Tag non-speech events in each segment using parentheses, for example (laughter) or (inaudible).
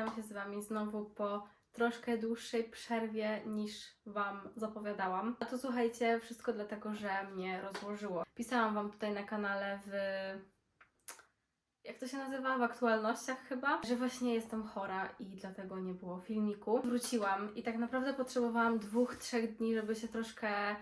witam się z Wami znowu po troszkę dłuższej przerwie niż Wam zapowiadałam. A to słuchajcie, wszystko dlatego, że mnie rozłożyło. Pisałam Wam tutaj na kanale w. Jak to się nazywa? W aktualnościach chyba, że właśnie jestem chora i dlatego nie było filmiku. Wróciłam i tak naprawdę potrzebowałam dwóch, trzech dni, żeby się troszkę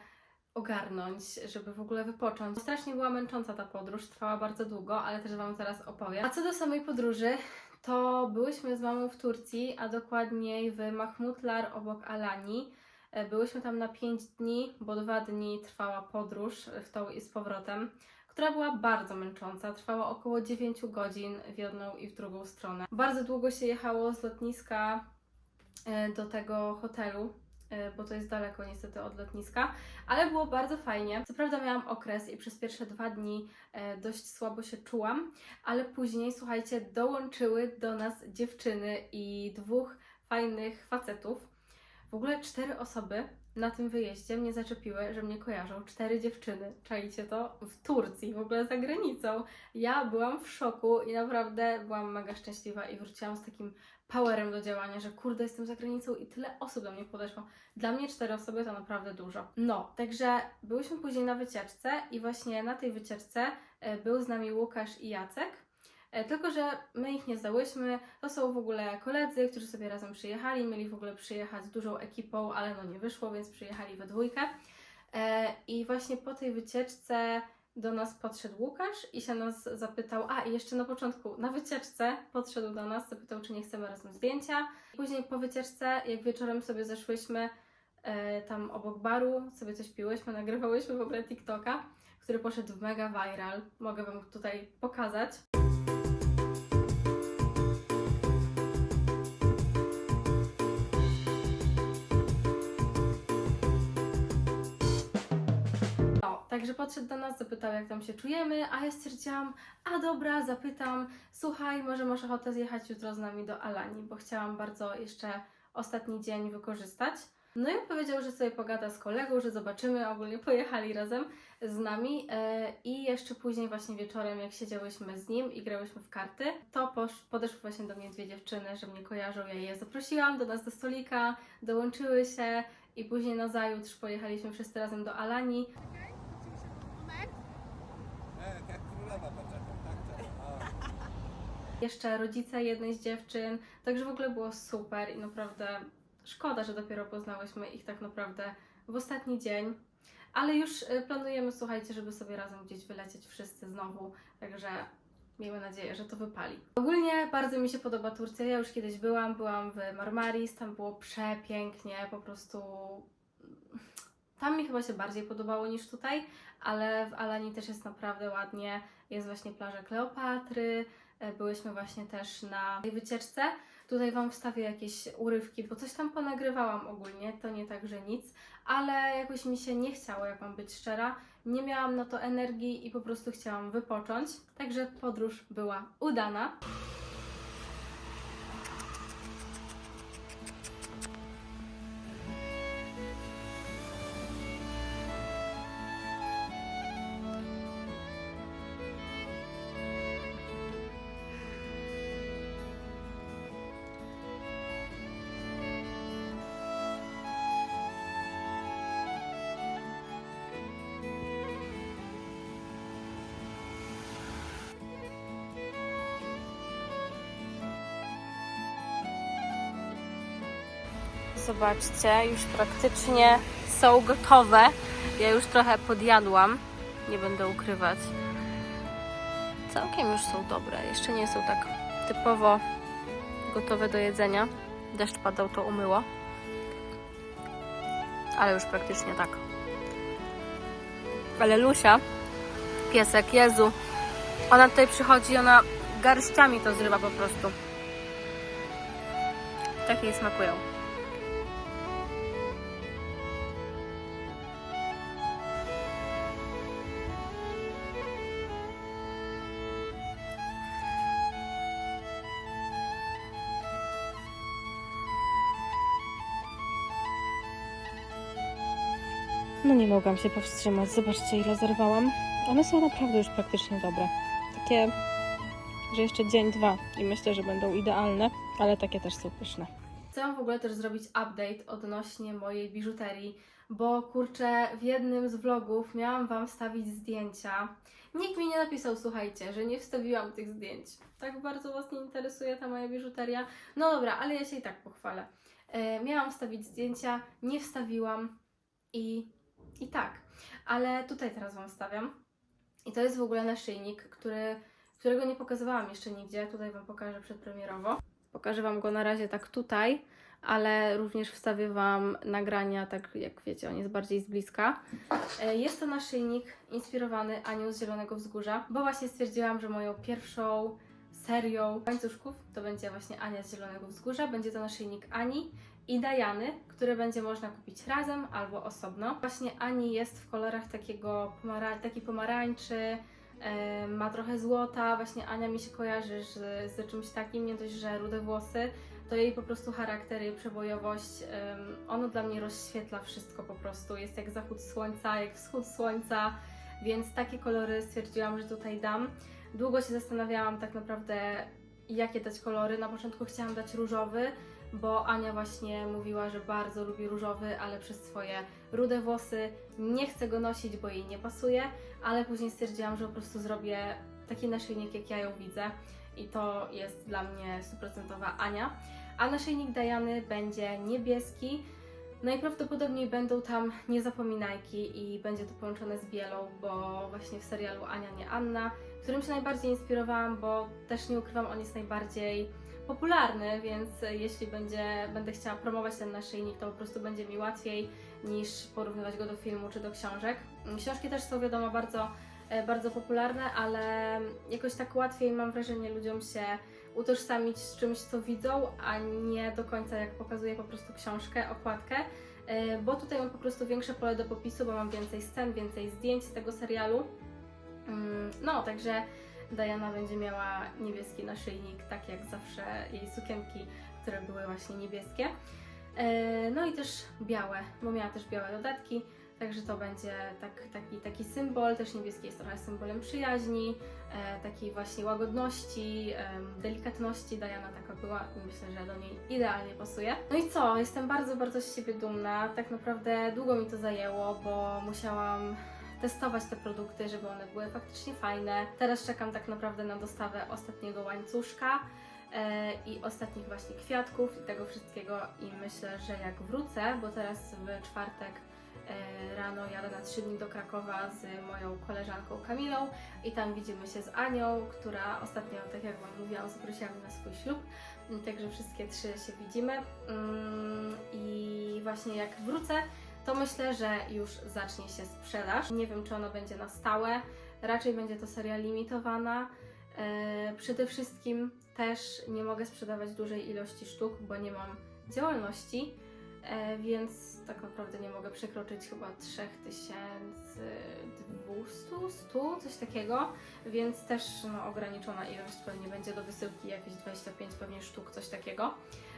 ogarnąć, żeby w ogóle wypocząć. Strasznie była męcząca ta podróż, trwała bardzo długo, ale też Wam zaraz opowiem. A co do samej podróży, to byłyśmy z mamą w Turcji, a dokładniej w Mahmutlar obok Alani. E, Byłyśmy tam na 5 dni, bo dwa dni trwała podróż w tą i z powrotem, która była bardzo męcząca. Trwała około 9 godzin w jedną i w drugą stronę. Bardzo długo się jechało z lotniska e, do tego hotelu, e, bo to jest daleko niestety od lotniska, ale było bardzo fajnie. Co prawda miałam okres i przez pierwsze dwa dni e, dość słabo się czułam, ale później, słuchajcie, dołączyły do nas dziewczyny i dwóch fajnych facetów. W ogóle cztery osoby na tym wyjeździe mnie zaczepiły, że mnie kojarzą. Cztery dziewczyny. Czajcie to? W Turcji, w ogóle za granicą. Ja byłam w szoku i naprawdę byłam mega szczęśliwa i wróciłam z takim powerem do działania, że kurde, jestem za granicą i tyle osób do mnie podeszło. Dla mnie cztery osoby to naprawdę dużo. No, także byłyśmy później na wycieczce i właśnie na tej wycieczce e, był z nami Łukasz i Jacek. E, Tylko, że my ich nie zdałyśmy. To są w ogóle koledzy, którzy sobie razem przyjechali. Mieli w ogóle przyjechać dużą ekipą, ale no nie wyszło, więc przyjechali we dwójkę. E, I właśnie po tej wycieczce do nas podszedł Łukasz i się nas zapytał, a i jeszcze na początku, na wycieczce podszedł do nas, zapytał, czy nie chcemy razem zdjęcia. Później po wycieczce, jak wieczorem sobie zeszłyśmy e, tam obok baru, sobie coś piłyśmy, nagrywałyśmy w ogóle TikToka, który poszedł w mega viral. Mogę Wam tutaj pokazać. Także podszedł do nas, zapytał, jak tam się czujemy, a ja stwierdziłam, a dobra, zapytam, słuchaj, może masz ochotę zjechać jutro z nami do Alani, bo chciałam bardzo jeszcze ostatni dzień wykorzystać. No i on powiedział, że sobie pogada z kolegą, że zobaczymy, ogólnie pojechali razem z nami e, i jeszcze później właśnie wieczorem, jak siedziałyśmy z nim i grałyśmy w karty, to podeszły właśnie do mnie dwie dziewczyny, że mnie kojarzą, ja je zaprosiłam do nas do stolika, dołączyły się i później na zajutrz pojechaliśmy wszyscy razem do Alani. E, jak królowa poczekam, tak, tak. O. jeszcze rodzice jednej z dziewczyn, także w ogóle było super i naprawdę szkoda, że dopiero poznałyśmy ich tak naprawdę w ostatni dzień. Ale już y, planujemy, słuchajcie, żeby sobie razem gdzieś wylecieć wszyscy znowu, także miejmy nadzieję, że to wypali. Ogólnie bardzo mi się podoba Turcja. Ja już kiedyś byłam, byłam w Marmaris, tam było przepięknie, po prostu tam mi chyba się bardziej podobało niż tutaj, ale w Alani też jest naprawdę ładnie. Jest właśnie plaża Kleopatry, byłyśmy właśnie też na tej wycieczce. Tutaj Wam wstawię jakieś urywki, bo coś tam ponagrywałam ogólnie, to nie tak, że nic, ale jakoś mi się nie chciało, jak mam być szczera. Nie miałam na to energii i po prostu chciałam wypocząć. Także podróż była udana. Zobaczcie, już praktycznie są gotowe. Ja już trochę podjadłam, nie będę ukrywać. Całkiem już są dobre. Jeszcze nie są tak typowo gotowe do jedzenia. Deszcz padał, to umyło. Ale już praktycznie tak. Ale Lusia, piesek, Jezu, ona tutaj przychodzi, ona garściami to zrywa po prostu. Tak jej smakują. Nie mogłam się powstrzymać. Zobaczcie, ile zerwałam. One są naprawdę już praktycznie dobre. Takie, że jeszcze dzień, dwa i myślę, że będą idealne. ale takie też są pyszne. Chciałam w ogóle też zrobić update odnośnie mojej biżuterii, bo kurczę, w jednym z vlogów miałam Wam wstawić zdjęcia. Nikt mi nie napisał, słuchajcie, że nie wstawiłam tych zdjęć. Tak bardzo Was nie interesuje ta moja biżuteria. No dobra, ale ja się i tak pochwalę. E, miałam wstawić zdjęcia, nie wstawiłam i, i tak. Ale tutaj teraz Wam wstawiam. I to jest w ogóle naszyjnik, który, którego nie pokazywałam jeszcze nigdzie. Tutaj Wam pokażę przedpremierowo. Pokażę Wam go na razie tak tutaj, ale również wstawię Wam nagrania, tak jak wiecie, on jest bardziej z bliska. E, Jest to naszyjnik inspirowany Anią z Zielonego Wzgórza, bo właśnie stwierdziłam, że moją pierwszą serią łańcuszków to będzie właśnie Ania z Zielonego Wzgórza. Będzie to naszyjnik Ani i Dajany, które będzie można kupić razem albo osobno. Właśnie Ani jest w kolorach takiego pomara- takiej pomarańczy, ma trochę złota. Właśnie Ania mi się kojarzy z, z czymś takim, nie dość, że rude włosy, to jej po prostu charakter, jej przebojowość, em, ono dla mnie rozświetla wszystko po prostu. Jest jak zachód słońca, jak wschód słońca, więc takie kolory stwierdziłam, że tutaj dam. Długo się zastanawiałam tak naprawdę, jakie dać kolory. Na początku chciałam dać różowy, bo Ania właśnie mówiła, że bardzo lubi różowy, ale przez swoje rude włosy nie chce go nosić, bo jej nie pasuje, ale później stwierdziłam, że po prostu zrobię taki naszyjnik, jak ja ją widzę i to jest dla mnie stuprocentowa Ania. A naszyjnik Dajany będzie niebieski, Najprawdopodobniej będą tam niezapominajki i będzie to połączone z Bielą, bo właśnie w serialu Ania nie Anna, którym się najbardziej inspirowałam, bo też nie ukrywam, on jest najbardziej popularny, więc jeśli będzie, będę chciała promować ten naszyjnik, to po prostu będzie mi łatwiej niż porównywać go do filmu czy do książek. Książki też są wiadomo bardzo, e, bardzo popularne, ale jakoś tak łatwiej mam wrażenie ludziom się utożsamić z czymś, co widzą, a nie do końca jak pokazuję po prostu książkę, okładkę, e, bo tutaj mam po prostu większe pole do popisu, bo mam więcej scen, więcej zdjęć z tego serialu. Mm, No, także Diana będzie miała niebieski naszyjnik, tak jak zawsze jej sukienki, które były właśnie niebieskie. E, No i też białe, bo miała też białe dodatki, także to będzie tak, taki, taki symbol, też niebieski jest trochę symbolem przyjaźni, e, takiej właśnie łagodności, delikatności. Diana taka była i myślę, że do niej idealnie pasuje. No i co? Jestem bardzo, bardzo z siebie dumna. Tak naprawdę długo mi to zajęło, bo musiałam testować te produkty, żeby one były faktycznie fajne. Teraz czekam tak naprawdę na dostawę ostatniego łańcuszka e, i ostatnich właśnie kwiatków i tego wszystkiego. I myślę, że jak wrócę, bo teraz w czwartek e, rano jadę na 3 dni do Krakowa z moją koleżanką Kamilą i tam widzimy się z Anią, która ostatnio, tak jak Wam mówiłam, zaprosiła mnie na swój ślub, także wszystkie trzy się widzimy. Mm, i właśnie jak wrócę, to myślę, że już zacznie się sprzedaż. Nie wiem, czy ona będzie na stałe, raczej będzie to seria limitowana. E, przede wszystkim też nie mogę sprzedawać dużej ilości sztuk, bo nie mam działalności, więc tak naprawdę nie mogę przekroczyć chyba 3200, 100, coś takiego, więc też no, ograniczona ilość pewnie będzie do wysyłki, jakieś 25 pewnie sztuk, coś takiego,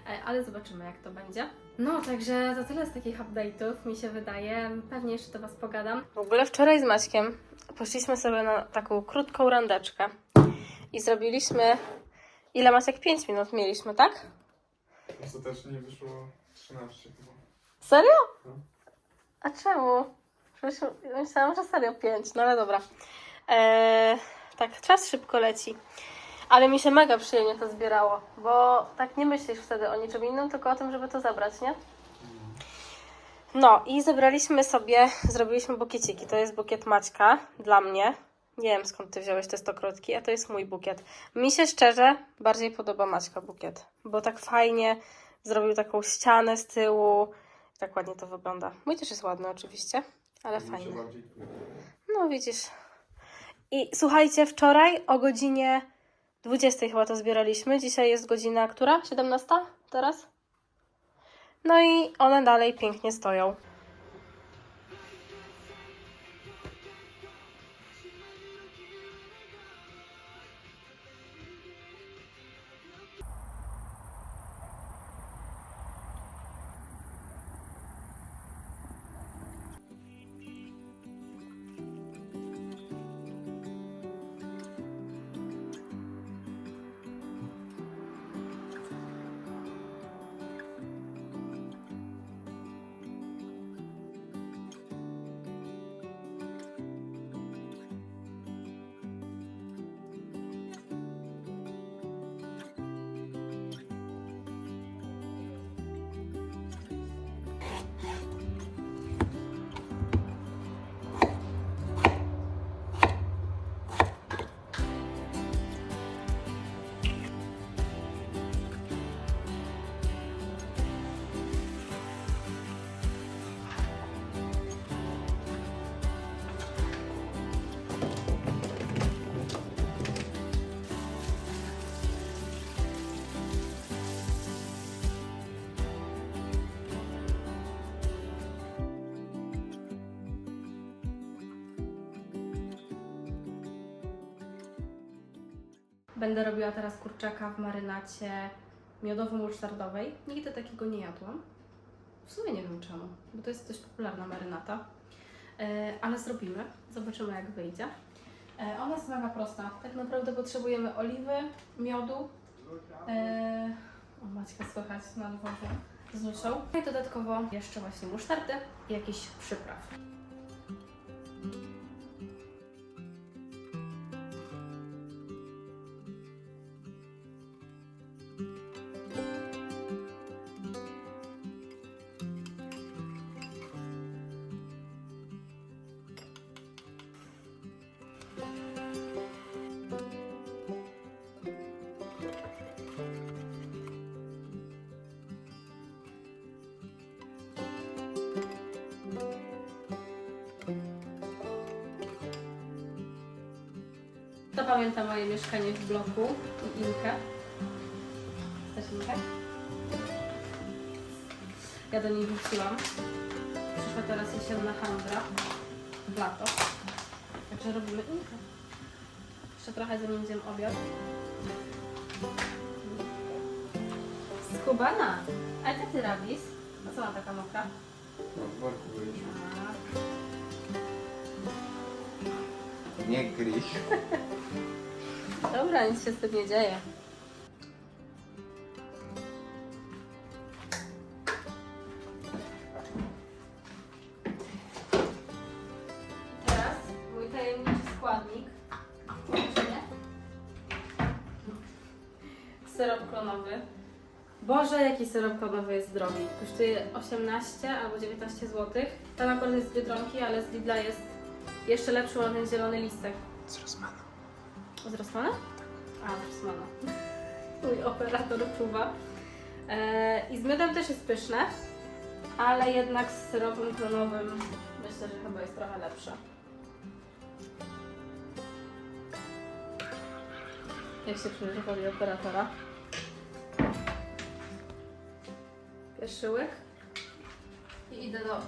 e, ale zobaczymy jak to będzie. No, także to tyle z takich update'ów, mi się wydaje. Pewnie jeszcze do Was pogadam. W ogóle wczoraj z Maćkiem poszliśmy sobie na taką krótką randeczkę i zrobiliśmy. Ile Maciek? 5 minut mieliśmy, tak? Ostatecznie wyszło 13 chyba. Serio? No. A czemu? Przecież myślałam, że serio 5, no ale dobra. Eee, tak, czas szybko leci. Ale mi się mega przyjemnie to zbierało, bo tak nie myślisz wtedy o niczym innym, tylko o tym, żeby to zabrać, nie? No i zebraliśmy sobie, zrobiliśmy bukieciki. To jest bukiet Maćka dla mnie. Nie wiem skąd ty wziąłeś te stokrotki, a to jest mój bukiet. Mi się szczerze bardziej podoba Maćka bukiet, bo tak fajnie zrobił taką ścianę z tyłu. Tak ładnie to wygląda. Mój też jest ładny oczywiście, ale fajny. twój. No widzisz. I słuchajcie, wczoraj o godzinie 20 chyba to zbieraliśmy. Dzisiaj jest godzina która? 17? Teraz? No i one dalej pięknie stoją. Będę robiła teraz kurczaka w marynacie miodowo-musztardowej. Nigdy takiego nie jadłam. W sumie nie wiem czemu, bo to jest dość popularna marynata. E, ale zrobimy. Zobaczymy jak wyjdzie. E, ona jest mega prosta. Tak naprawdę potrzebujemy oliwy, miodu. E, o Maćka słychać na dworze z Lucią. I dodatkowo jeszcze właśnie musztardy i jakiś przypraw. To pamięta moje mieszkanie w bloku i Inkę. Chcesz Inkę? Ja do niej wróciłam. Przyszła teraz jesienna handra w lato. Także robimy Inkę. Jeszcze trochę zanim zjem obiad. Skubana! A co ty robisz? A co ma taka mokra? No, w worku byliśmy. Nie gryź. (laughs) Dobra, nic się z tym nie dzieje. Teraz mój tajemniczy składnik. Syrop klonowy. Boże, jaki syrop klonowy jest drogi. Kosztuje 18 albo 19 zł. Ten akurat jest z Biedronki, ale z Lidla jest jeszcze lepszy, ma ten zielony listek. Z Rosmana. Z Rossmana? A, z Rossmana. (laughs) Mój operator czuwa. E, I z miodem też jest pyszne, ale jednak z syropem klonowym myślę, że chyba jest trochę lepsze. Jak się czujesz roli operatora? Pierwszy łyk. I idę do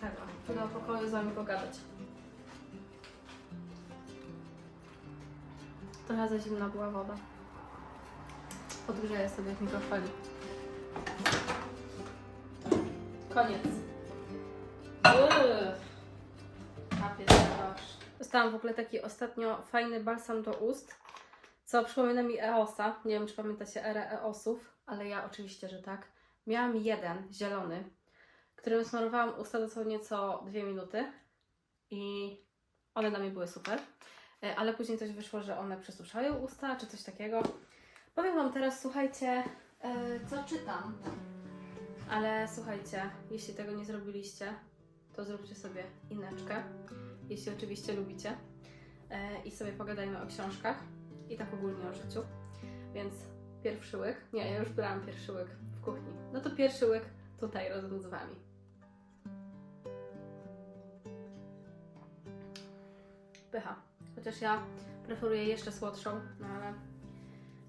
tego, do pokoju z wami pogadać. Trochę za zimna była woda. Podgrzeję sobie w mikrofali. Koniec. Papier. Dostałam w ogóle taki ostatnio fajny balsam do ust, co przypomina mi EOSa. Nie wiem, czy pamiętacie erę EOSów, ale ja oczywiście, że tak. Miałam jeden, zielony, którym smarowałam usta dosłownie co dwie minuty i one na mnie były super. E, ale później coś wyszło, że one przesuszają usta, czy coś takiego. Powiem Wam teraz, słuchajcie, e, co czytam. Ale słuchajcie, jeśli tego nie zrobiliście, to zróbcie sobie ineczkę. Jeśli oczywiście lubicie. E, I sobie pogadajmy o książkach i tak ogólnie o życiu. Więc pierwszy łyk. Nie, ja już brałam pierwszy łyk w kuchni. No to pierwszy łyk tutaj razem z Wami. Pycha. Chociaż ja preferuję jeszcze słodszą, no ale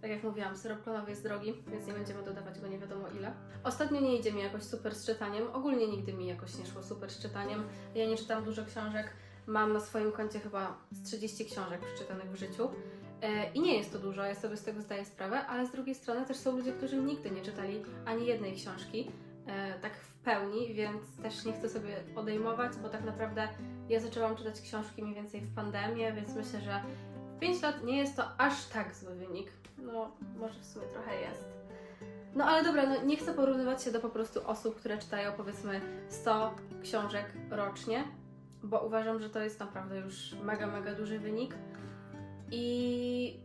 tak jak mówiłam, syrop klonowy jest drogi, więc nie będziemy dodawać go nie wiadomo ile. Ostatnio nie idzie mi jakoś super z czytaniem, ogólnie nigdy mi jakoś nie szło super z czytaniem. Ja nie czytam dużo książek, mam na swoim koncie chyba z 30 książek przeczytanych w życiu. E, I nie jest to dużo, ja sobie z tego zdaję sprawę, ale z drugiej strony też są ludzie, którzy nigdy nie czytali ani jednej książki, e, tak w pełni, więc też nie chcę sobie odejmować, bo tak naprawdę ja zaczęłam czytać książki mniej więcej w pandemię, więc myślę, że w 5 lat nie jest to aż tak zły wynik. No, może w sumie trochę jest. No ale dobra, no nie chcę porównywać się do po prostu osób, które czytają powiedzmy 100 książek rocznie, bo uważam, że to jest naprawdę już mega, mega duży wynik. I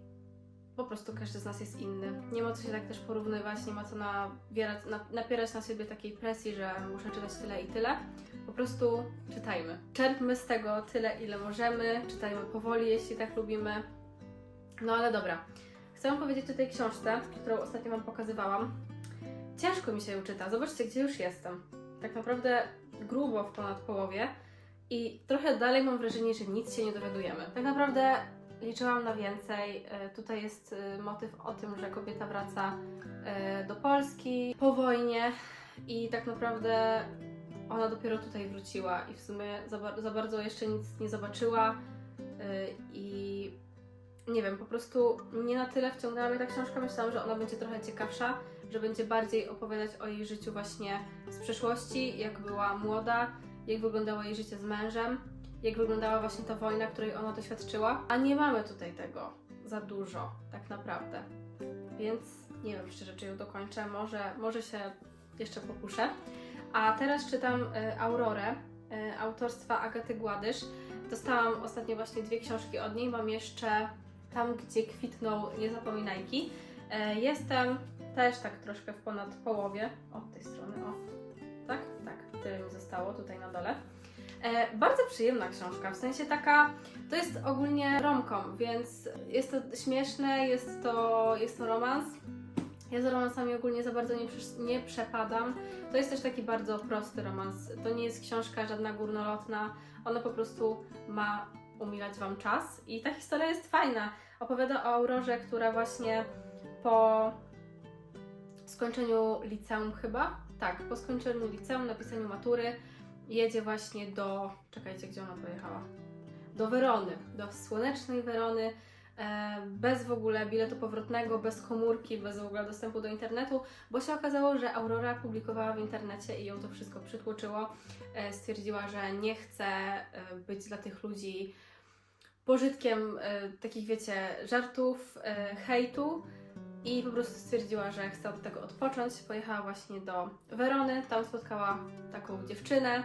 po prostu każdy z nas jest inny. Nie ma co się tak też porównywać, nie ma co nawierać, na, napierać na siebie takiej presji, że muszę czytać tyle i tyle. Po prostu czytajmy. Czerpmy z tego tyle, ile możemy, czytajmy powoli, jeśli tak lubimy. No ale dobra. Chcę powiedzieć o tej książce, którą ostatnio Wam pokazywałam. Ciężko mi się ją czyta. Zobaczcie, gdzie już jestem. Tak naprawdę grubo w ponad połowie i trochę dalej mam wrażenie, że nic się nie dowiadujemy. Tak naprawdę liczyłam na więcej. E, Tutaj jest e, motyw o tym, że kobieta wraca e, do Polski po wojnie i tak naprawdę ona dopiero tutaj wróciła i w sumie za, za bardzo jeszcze nic nie zobaczyła i nie wiem, po prostu nie na tyle wciągnęła mnie ta książka. Myślałam, że ona będzie trochę ciekawsza, że będzie bardziej opowiadać o jej życiu właśnie z przeszłości, jak była młoda, jak wyglądało jej życie z mężem, jak wyglądała właśnie ta wojna, której ona doświadczyła. A nie mamy tutaj tego za dużo, tak naprawdę. Więc nie wiem szczerze, czy ją dokończę. Może, może się jeszcze pokuszę. A teraz czytam y, Aurorę y, autorstwa Agaty Gładysz. Dostałam ostatnio właśnie dwie książki od niej. Mam jeszcze Tam, gdzie kwitną niezapominajki. E, Jestem też tak troszkę w ponad połowie. Od tej strony, o. Tak? Tak, tyle mi zostało tutaj na dole. E, bardzo przyjemna książka, w sensie taka, to jest ogólnie romkom, więc jest to śmieszne, jest to, jest to romans. Ja za romansami ogólnie za bardzo nie, nie przepadam. To jest też taki bardzo prosty romans. To nie jest książka żadna górnolotna. Ona po prostu ma umilać Wam czas. I ta historia jest fajna. Opowiada o Aurorze, która właśnie po skończeniu liceum chyba, tak, po skończeniu liceum, napisaniu matury, jedzie właśnie do, czekajcie, gdzie ona pojechała? Do Werony, do słonecznej Werony, e, bez w ogóle biletu powrotnego, bez komórki, bez w ogóle dostępu do internetu, bo się okazało, że Aurora publikowała w internecie i ją to wszystko przytłoczyło. E, stwierdziła, że nie chce e, być dla tych ludzi pożytkiem takich, wiecie, żartów, hejtu i po prostu stwierdziła, że chce od tego odpocząć. Pojechała właśnie do Werony, tam spotkała taką dziewczynę,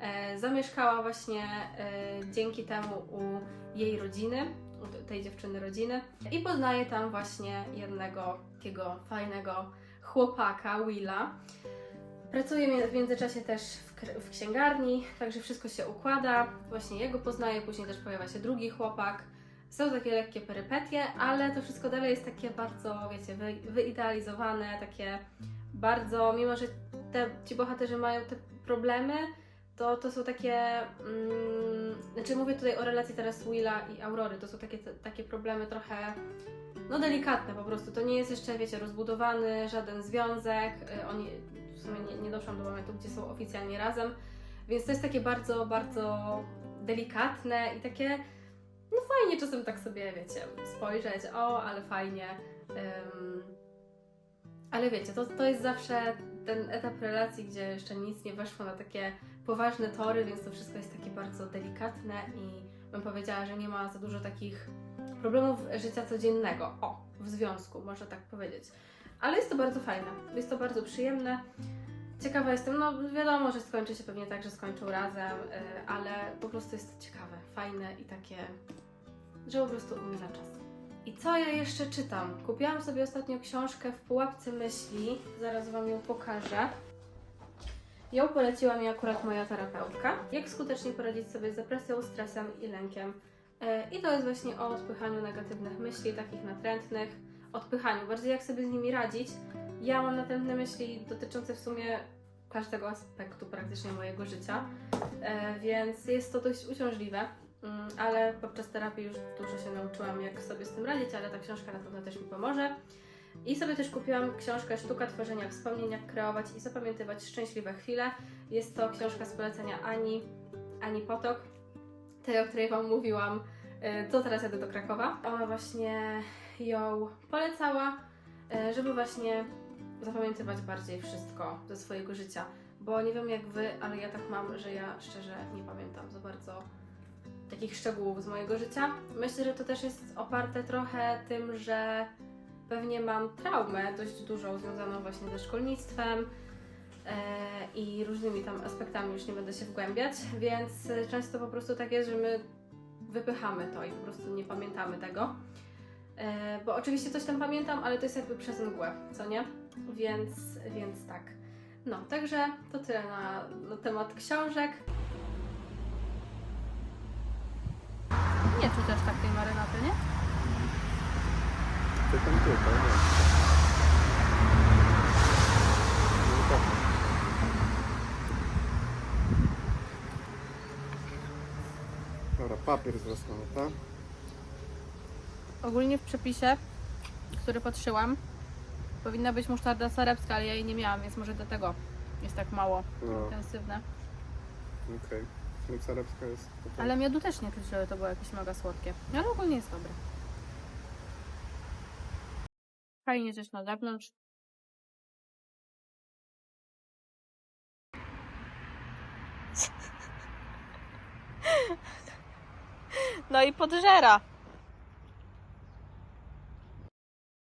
e, zamieszkała właśnie e, dzięki temu u jej rodziny, u te- tej dziewczyny rodziny i poznaje tam właśnie jednego takiego fajnego chłopaka, Willa. Pracuje w międzyczasie też w, w księgarni, także wszystko się układa. Właśnie jego poznaje, później też pojawia się drugi chłopak. Są takie lekkie perypetie, ale to wszystko dalej jest takie bardzo, wiecie, wy, wyidealizowane, takie bardzo, mimo że te, ci bohaterzy mają te problemy, to, to są takie, mm, znaczy mówię tutaj o relacji teraz Willa i Aurory, to są takie, te, takie problemy trochę, no delikatne po prostu, to nie jest jeszcze, wiecie, rozbudowany żaden związek, y, oni, w sumie nie, nie doszłam do momentu, gdzie są oficjalnie razem, więc to jest takie bardzo, bardzo delikatne i takie, no fajnie czasem tak sobie, wiecie, spojrzeć, o, ale fajnie. ym, ale wiecie, to, to jest zawsze ten etap relacji, gdzie jeszcze nic nie weszło na takie poważne tory, więc to wszystko jest takie bardzo delikatne i bym powiedziała, że nie ma za dużo takich problemów życia codziennego. O, w związku, można tak powiedzieć. Ale jest to bardzo fajne, jest to bardzo przyjemne. Ciekawa jestem, no wiadomo, że skończy się pewnie tak, że skończą razem, y, ale po prostu jest to ciekawe, fajne i takie, że po prostu umila czas. I co ja jeszcze czytam? Kupiłam sobie ostatnio książkę w pułapce myśli, zaraz Wam ją pokażę. Ją poleciła mi akurat moja terapeutka. Jak skutecznie poradzić sobie z depresją, stresem i lękiem. E, I to jest właśnie o odpychaniu negatywnych myśli, takich natrętnych, odpychaniu, bardziej jak sobie z nimi radzić. Ja mam natrętne myśli dotyczące w sumie każdego aspektu praktycznie mojego życia, e, więc jest to dość uciążliwe. Mm, ale podczas terapii już dużo się nauczyłam, jak sobie z tym radzić, ale ta książka na pewno też mi pomoże. I sobie też kupiłam książkę Sztuka tworzenia wspomnień, jak kreować i zapamiętywać szczęśliwe chwile. Jest to książka z polecenia Ani, Ani Potok, tej, o której Wam mówiłam, y, to teraz jadę do Krakowa. Ona właśnie ją polecała, y, żeby właśnie zapamiętywać bardziej wszystko ze swojego życia. Bo nie wiem jak Wy, ale ja tak mam, że ja szczerze nie pamiętam za bardzo takich szczegółów z mojego życia. Myślę, że to też jest oparte trochę tym, że pewnie mam traumę dość dużą związaną właśnie ze szkolnictwem e, i różnymi tam aspektami, już nie będę się wgłębiać, więc często po prostu tak jest, że my wypychamy to i po prostu nie pamiętamy tego. E, bo oczywiście coś tam pamiętam, ale to jest jakby przez mgłę, co nie? Więc, więc tak. No, także to tyle na, na temat książek. Nie czuć aż tak tej marynaty, nie? Ty tam tylko, nie. No tak. Dobra, papier z tak? Ogólnie w przepisie, który patrzyłam, powinna być musztarda sarebska, ale ja jej nie miałam, więc może dlatego jest tak mało No, intensywne. okej. Okay. Sarepska jest okej. Ale miodu też nie czuć, żeby to było jakieś mega słodkie. Ale ogólnie jest dobre. Fajnie też na zewnątrz. No i podżera.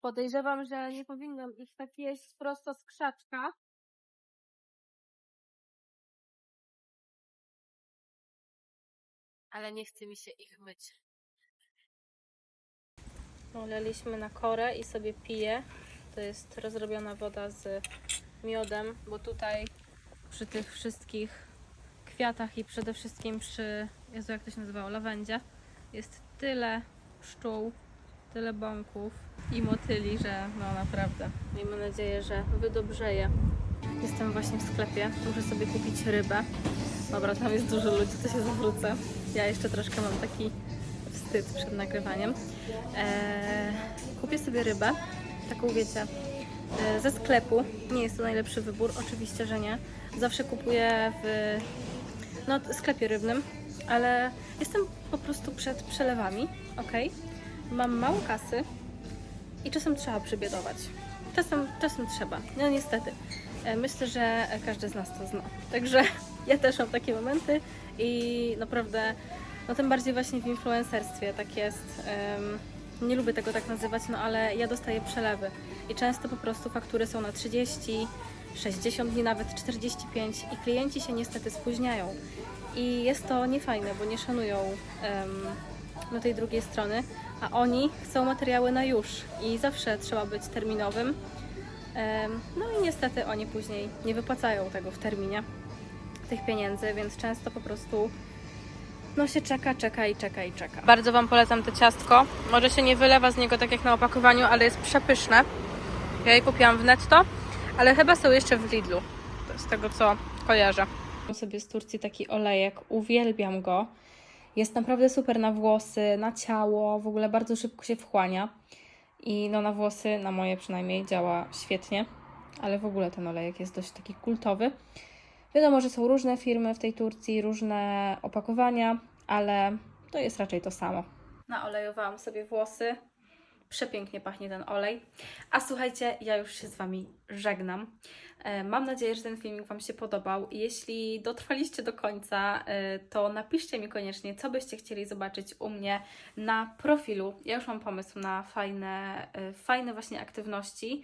Podejrzewam, że nie powinnam ich tak jeść prosto z krzaczka. Ale nie chce mi się ich myć. Oleliśmy na korę i sobie piję. To jest rozrobiona woda z miodem, bo tutaj przy tych wszystkich kwiatach i przede wszystkim przy, Jezu jak to się nazywało, lawendzie, jest tyle pszczół, tyle bąków i motyli, że no naprawdę. Miejmy nadzieję, że wydobrzeje. Jestem właśnie w sklepie, muszę sobie kupić rybę. Dobra, tam jest dużo ludzi, to się zawrócę. Ja jeszcze troszkę mam taki wstyd przed nagrywaniem. Eee, kupię sobie rybę, taką wiecie, e, ze sklepu. Nie jest to najlepszy wybór, oczywiście, że nie. Zawsze kupuję w no, sklepie rybnym, ale jestem po prostu przed przelewami, ok? Mam mało kasy i czasem trzeba przybiedować. Czasem, czasem trzeba, no niestety. E, Myślę, że każdy z nas to zna. Także (laughs) ja też mam takie momenty i naprawdę, no tym bardziej właśnie w influencerstwie tak jest. Em, nie lubię tego tak nazywać, no ale ja dostaję przelewy i często po prostu faktury są na 30, 60 dni, nawet 45 i klienci się niestety spóźniają. I jest to niefajne, bo nie szanują em, no tej drugiej strony, a oni chcą materiały na już i zawsze trzeba być terminowym. No i niestety oni później nie wypłacają tego w terminie, tych pieniędzy, więc często po prostu no się czeka, czeka i czeka i czeka. Bardzo Wam polecam to ciastko. Może się nie wylewa z niego tak jak na opakowaniu, ale jest przepyszne. Ja je kupiłam w netto, ale chyba są jeszcze w Lidlu. Z tego co kojarzę. Mam sobie z Turcji taki olejek, uwielbiam go. Jest naprawdę super na włosy, na ciało, w ogóle bardzo szybko się wchłania. I no na włosy, na moje przynajmniej, działa świetnie. Ale w ogóle ten olejek jest dość taki kultowy. Wiadomo, że są różne firmy w tej Turcji, różne opakowania, ale to jest raczej to samo. Naolejowałam sobie włosy. Przepięknie pachnie ten olej. A słuchajcie, ja już się z Wami żegnam. E, Mam nadzieję, że ten filmik Wam się podobał. Jeśli dotrwaliście do końca, e, to napiszcie mi koniecznie, co byście chcieli zobaczyć u mnie na profilu. Ja już mam pomysł na fajne, e, fajne właśnie aktywności.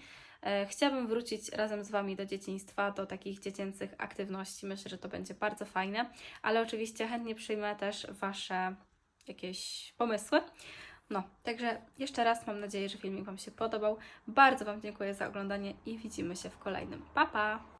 Chciałabym wrócić razem z Wami do dzieciństwa, do takich dziecięcych aktywności. Myślę, że to będzie bardzo fajne, ale oczywiście chętnie przyjmę też Wasze jakieś pomysły. No, także jeszcze raz mam nadzieję, że filmik Wam się podobał. Bardzo Wam dziękuję za oglądanie i widzimy się w kolejnym. Pa, pa!